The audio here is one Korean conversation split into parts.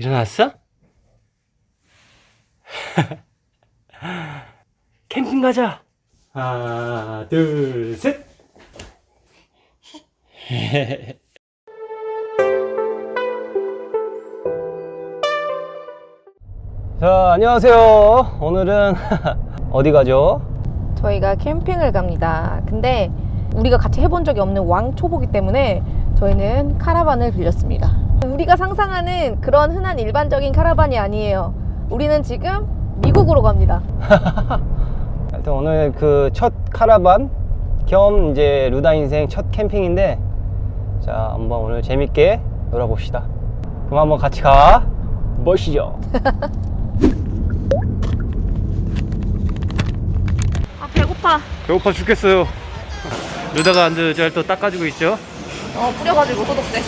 일어났어? 캠핑 가자. 하나, 둘, 셋. 자, 안녕하세요. 오늘은 어디 가죠? 저희가 캠핑을 갑니다. 근데 우리가 같이 해본 적이 없는 왕초보기 때문에 저희는 카라반을 빌렸습니다. 우리가 상상하는 그런 흔한 일반적인 카라반이 아니에요. 우리는 지금 미국으로 갑니다. 하여튼 오늘 그 첫 카라반 겸 이제 루다 인생 첫 캠핑인데 자 한번 오늘 재밌게 놀아봅시다 그럼 한번 같이 가 보시죠 아 배고파. 배고파 죽겠어요 루다가 안드 잘또 닦아주고 있죠 어 뿌려가지고 소독제.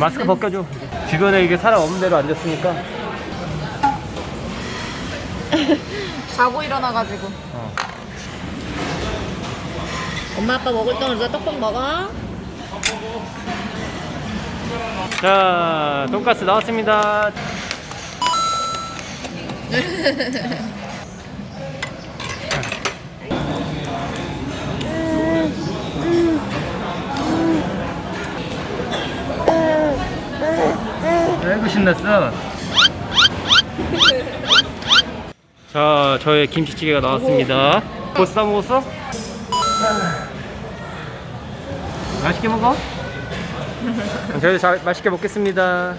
마스크 벗겨줘 주변에 이게 사람 없는 데로 앉았으니까 자고 일어나가지고. 어. 엄마 아빠 먹을 동안 우리가 떡볶이 먹어. 자 돈가스 나왔습니다 아이고 신났어 자 저의 김치찌개가 나왔습니다 벌써 다 먹었어? 맛있게 먹어? 저희도 잘 맛있게 먹겠습니다.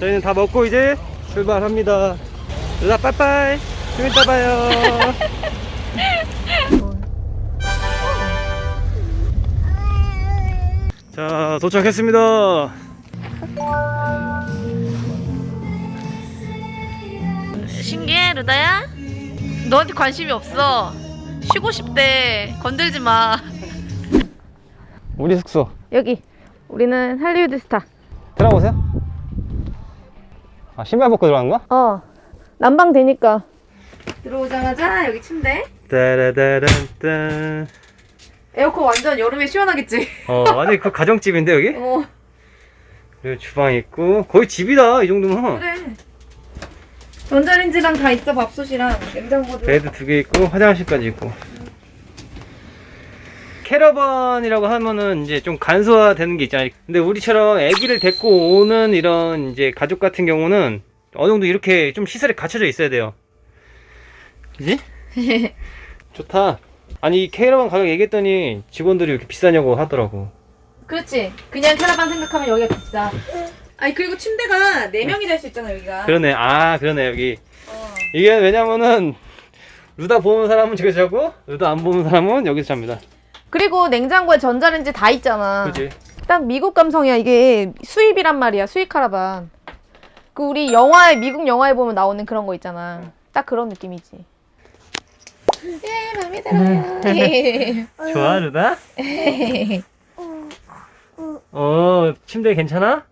저희는 다 먹고 이제 출발합니다. 누나 빠빠이. 좀 이따 봐요. 자 도착했습니다. 신기해 루다야? 너한테 관심이 없어. 쉬고 싶대. 건들지 마. 우리 숙소 여기 우리는 할리우드 스타. 들어보세요. 아 신발 벗고 들어가는 거야? 어 난방 되니까. 들어오자마자 여기 침대. 따라다란딴. 에어컨 완전 여름에 시원하겠지. 어 완전 그 가정집인데 여기? 어 그리고 주방 있고 거의 집이다 이 정도면. 그래. 전자레인지랑 다 있어 밥솥이랑 냉장고도. 베드 두 개 있고 화장실까지 있고 캐러반이라고 하면은 이제 좀 간소화되는 게 있잖아요 근데 우리처럼 아기를 데리고 오는 이런 이제 가족 같은 경우는 어느 정도 이렇게 좀 시설이 갖춰져 있어야 돼요 그지? 좋다 아니 이 캐러반 가격 얘기했더니 직원들이 이렇게 비싸냐고 하더라고 그렇지. 그냥 캐러반 생각하면 여기가 비싸. 아니 그리고 침대가 네 명이 잘 수 있잖아 여기가. 그러네 아 그러네 여기 어. 이게 왜냐면은 루다 보는 사람은 저기서 자고 루다 안 보는 사람은 여기서 잡니다 그리고 냉장고에 전자레인지 다 있잖아. 그지? 딱 미국 감성이야. 이게 수입이란 말이야. 수입 카라반. 그 우리 영화에 미국 영화에 보면 나오는 그런 거 있잖아. 딱 그런 느낌이지. 예, 마음에 들어요. 좋아 루다? 어 침대 괜찮아?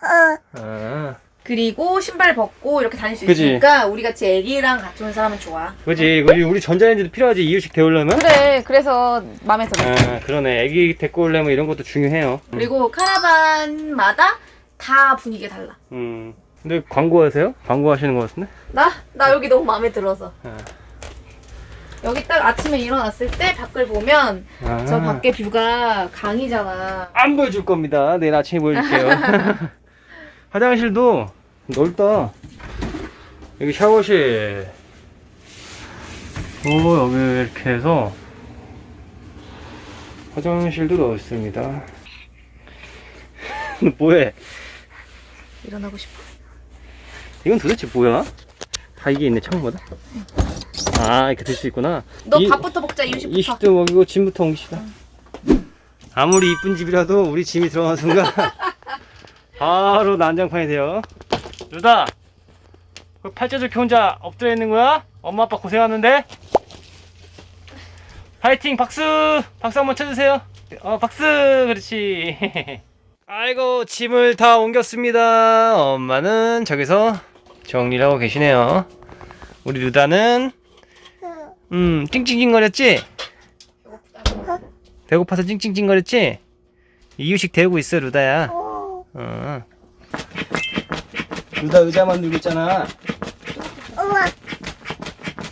아, 그리고 신발 벗고 이렇게 다닐 수 그지? 있으니까 우리 같이 애기랑 같이 온 사람은 좋아. 그지 우리 우리 전자레인지도 필요하지 이유식 데우려면? 그래. 그래서 마음에 들어. 아 그러네 애기 데리고 오려면 이런 것도 중요해요 그리고 카라반마다 다 분위기가 달라. 음 근데 광고하세요? 광고하시는 것 같은데? 나? 나 여기 너무 마음에 들어서. 아. 여기 딱 아침에 일어났을 때 밖을 보면 아, 저 밖에 뷰가 강이잖아. 안 보여줄 겁니다. 내일 아침에 보여줄게요. 화장실도 넓다. 여기 샤워실. 오 여기 이렇게 해서 화장실도 넣었습니다. 너 뭐해? 일어나고 싶어. 이건 도대체 뭐야? 다 이게 있네 창문마다 아 이렇게 들 수 있구나. 너 이- 밥부터 먹자 이유식부터. 이식도 먹이고 짐부터 옮깁시다. 아무리 이쁜 집이라도 우리 짐이 들어가는 순간 바로 난장판이 돼요. 루다 그 팔자 좋게 혼자 엎드려 있는 거야? 엄마 아빠 고생하는데? 파이팅 박수! 박수 한번 쳐주세요. 어 박수! 그렇지. 아이고 짐을 다 옮겼습니다. 엄마는 저기서 정리를 하고 계시네요. 우리 루다는 음 찡찡찡거렸지? 배고파서 찡찡찡거렸지? 이유식 데우고 있어 루다야 어. 루다 의자 만들고 있잖아.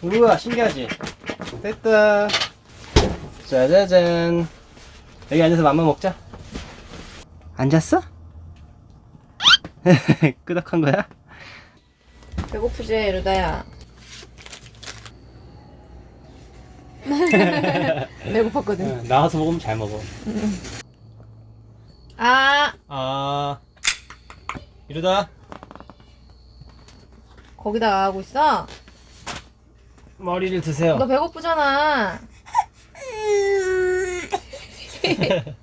우와, 신기하지? 됐다. 짜자잔. 여기 앉아서 맘마 먹자. 앉았어? 끄덕한 거야? 배고프지, 루다야? 배고팠거든. 나와서 먹으면 잘 먹어. 아, 아, 이러다 거기다 하고 있어? 머리를 드세요. 너 배고프잖아.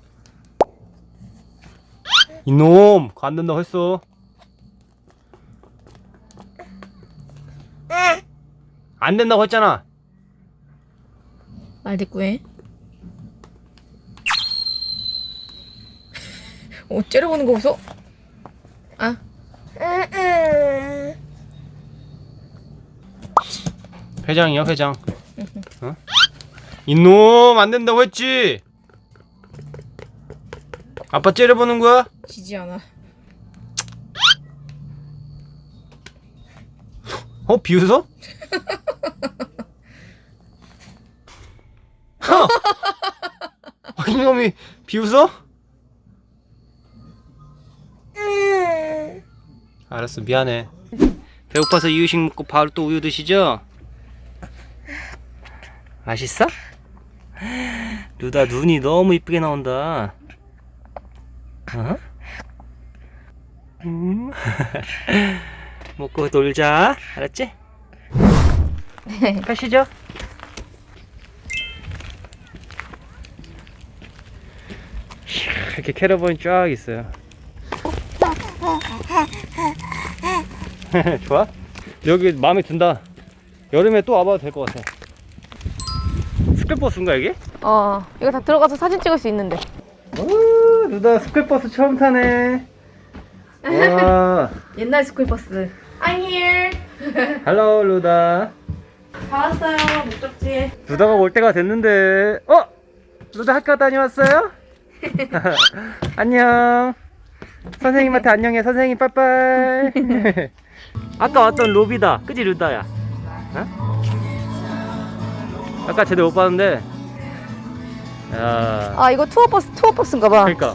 이놈, 된다고 했어. 안 된다고 했잖아. 말 대꾸해. 어, 째려보는 거 웃어? 아. 회장이요, 회장. 어? 이놈, 안 된다고 했지. 아빠 째려보는 거야? 지지 않아. 어, 비웃어? 어, 이놈이 비웃어? 알았어, 미안해. 배고파서 이유식 먹고 바로 또 우유 드시죠? 맛있어? 루다 눈이 너무 이쁘게 나온다. 어? 음. 먹고 놀자. 알았지? 가시죠. 이렇게 캐러본이 쫙 있어요. 좋아? 여기 마음에 든다. 여름에 또 와봐도 될 것 같아. 스쿨버스인가 이게? 어, 이거 다 들어가서 사진 찍을 수 있는데. 오, 루다 스쿨버스 처음 타네. 와, 옛날 스쿨버스. I'm here. 헬로 루다. 다 왔어요, 목적지에. 루다가 올 때가 됐는데, 어? 루다 학교 다녀왔어요? 안녕. 선생님한테 안녕해. 선생님 빠빠이. 아까 왔던 로비다. 그지 루다야? 어? 아까 제대로 못 봤는데. 야. 아, 이거 투어버스, 투어버스인가 봐. 그러니까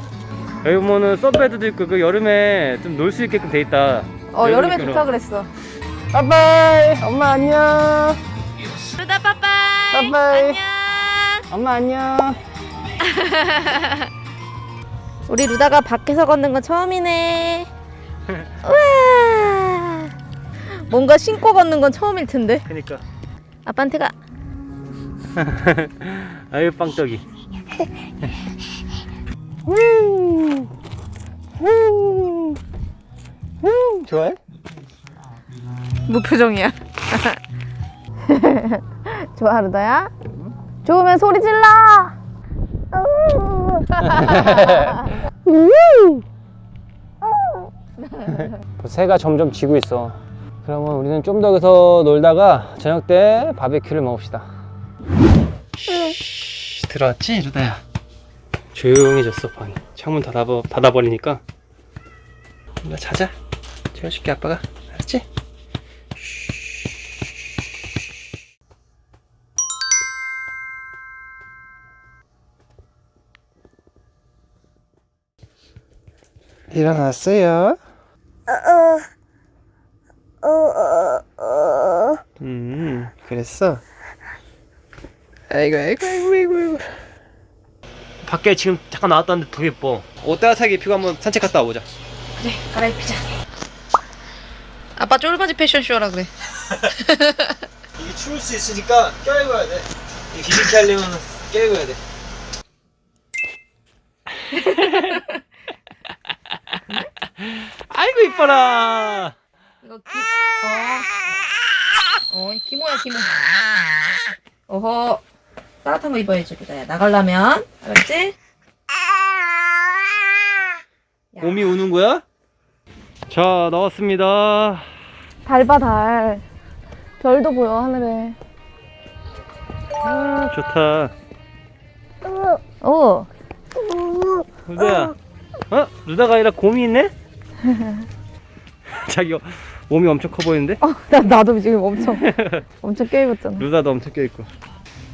여기 보면은 선베드도 있고 그 여름에 좀 놀 수 있게끔 돼 있다. 어, 여름에 느낌으로. 좋다 그랬어. 빠빠이. 엄마 안녕. 루다 빠빠이. 빠빠이. 안녕. 엄마 안녕. 우리 루다가 밖에서 걷는 건 처음이네. 우와. 뭔가 신고 걷는 건 처음일 텐데. 그니까. 아빠한테 가. 아유 빵떡이. 좋아해? 무표정이야. 좋아, 루다야? 좋으면 소리 질러! 새가 점점 지고 있어. 그러면 우리는 좀 더 여기서 놀다가 저녁 때 바베큐를 먹읍시다. 들어왔지, 루다야? 조용해졌어 방이. 창문 닫아버 닫아버리니까. 나 자자. 재워줄게 아빠가. 알았지? 일어났어요? 음, 그랬어. 아이고, 아이고, 아이고, 아이고, 아이고. 밖에 지금 잠깐 나왔다는데 더 예뻐. 옷 따뜻하게 입히고 한번 산책 갔다 와보자. 그래, 갈아입히자. 아빠 쫄바지 패션쇼라 그래. 이게 추울 수 있으니까 껴입어야 돼. 이 비비키 하려면 껴입어야 돼. 아이고 이뻐라. 이거 기, 어. 어, 기모야, 기모. 어허. 따뜻한 거 입어야지, 루다야. 나가려면. 알았지? 야. 곰이 우는 거야? 자 나왔습니다. 달 봐, 달. 별도 보여, 하늘에. 아 좋다. 오. 루다야. 어? 루다가 아니라 곰이 있네? 자기 몸이 엄청 커 보이는데? 어, 나, 나도 지금 엄청 엄청 깨입었잖아. 루다도 엄청 껴있고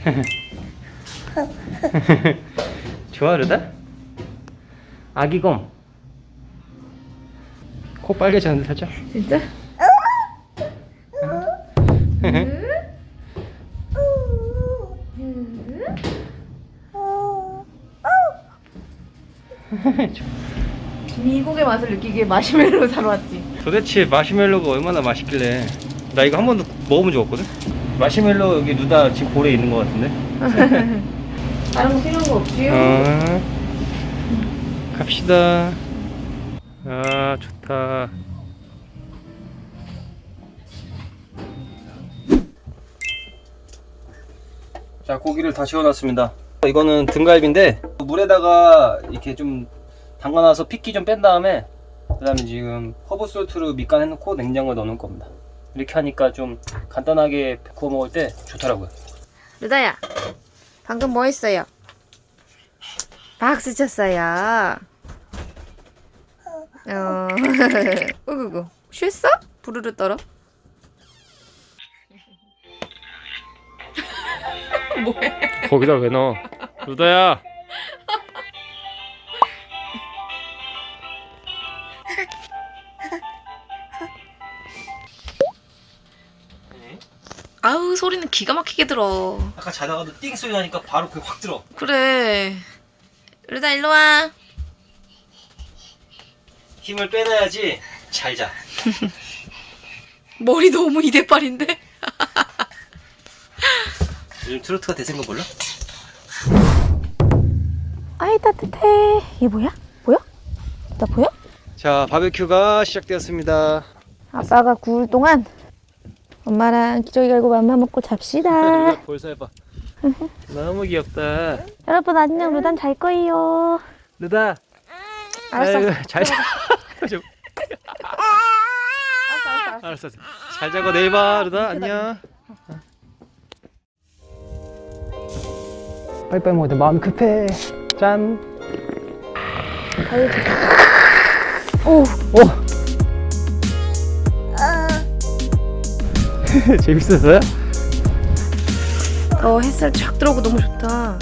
좋아 루다? 아기곰 코 빨개졌는데 살짝 진짜? 맛을 느끼기에 마시멜로 사러 왔지. 도대체 마시멜로가 얼마나 맛있길래 나 이거 한 번도 먹어본 적 없거든? 마시멜로 여기 루다 지금 볼에 있는 것 같은데? 다른 거 필요한 거 없지요? 어, 갑시다 아 좋다 자 고기를 다 재워놨습니다 이거는 등갈비인데 물에다가 이렇게 좀 담가놔서 핏기 좀 뺀 다음에 그 다음에 지금 허브 솔트로 밑간 해놓고 냉장고에 넣어놓을 겁니다 이렇게 하니까 좀 간단하게 구워 먹을 때 좋더라고요 루다야, 방금 뭐 했어요? 박수 쳤어요. 어, 으구구. 쉬었어? 부르르 떨어? 뭐해? 거기다 왜 넣어 루다야 아우 소리는 기가 막히게 들어. 아까 자다가도 띵 소리 나니까 바로 그게 확 들어 그래. 루다 일로 와. 힘을 빼놔야지 잘 자 머리 너무 이대빨인데? 요즘 트로트가 대세인 거 몰라? 아이 따뜻해. 이게 뭐야? 보여? 나 보여? 자 바베큐가 시작되었습니다 아빠가 구울 동안 엄마랑 기저귀 갈고 맘마 먹고 잡시다. 해봐 너무 귀엽다 여러분 안녕. 루단 잘 거예요. 루다 알았어. 아이고, 잘 자. 좀, 알았어, 알았어, 알았어. 잘 자고 내일 봐 루다 안녕 빨리빨리 먹어야 돼 마음 급해 짠 오, 오! 재밌었어요? 어 햇살 쫙 들어오고 너무 좋다.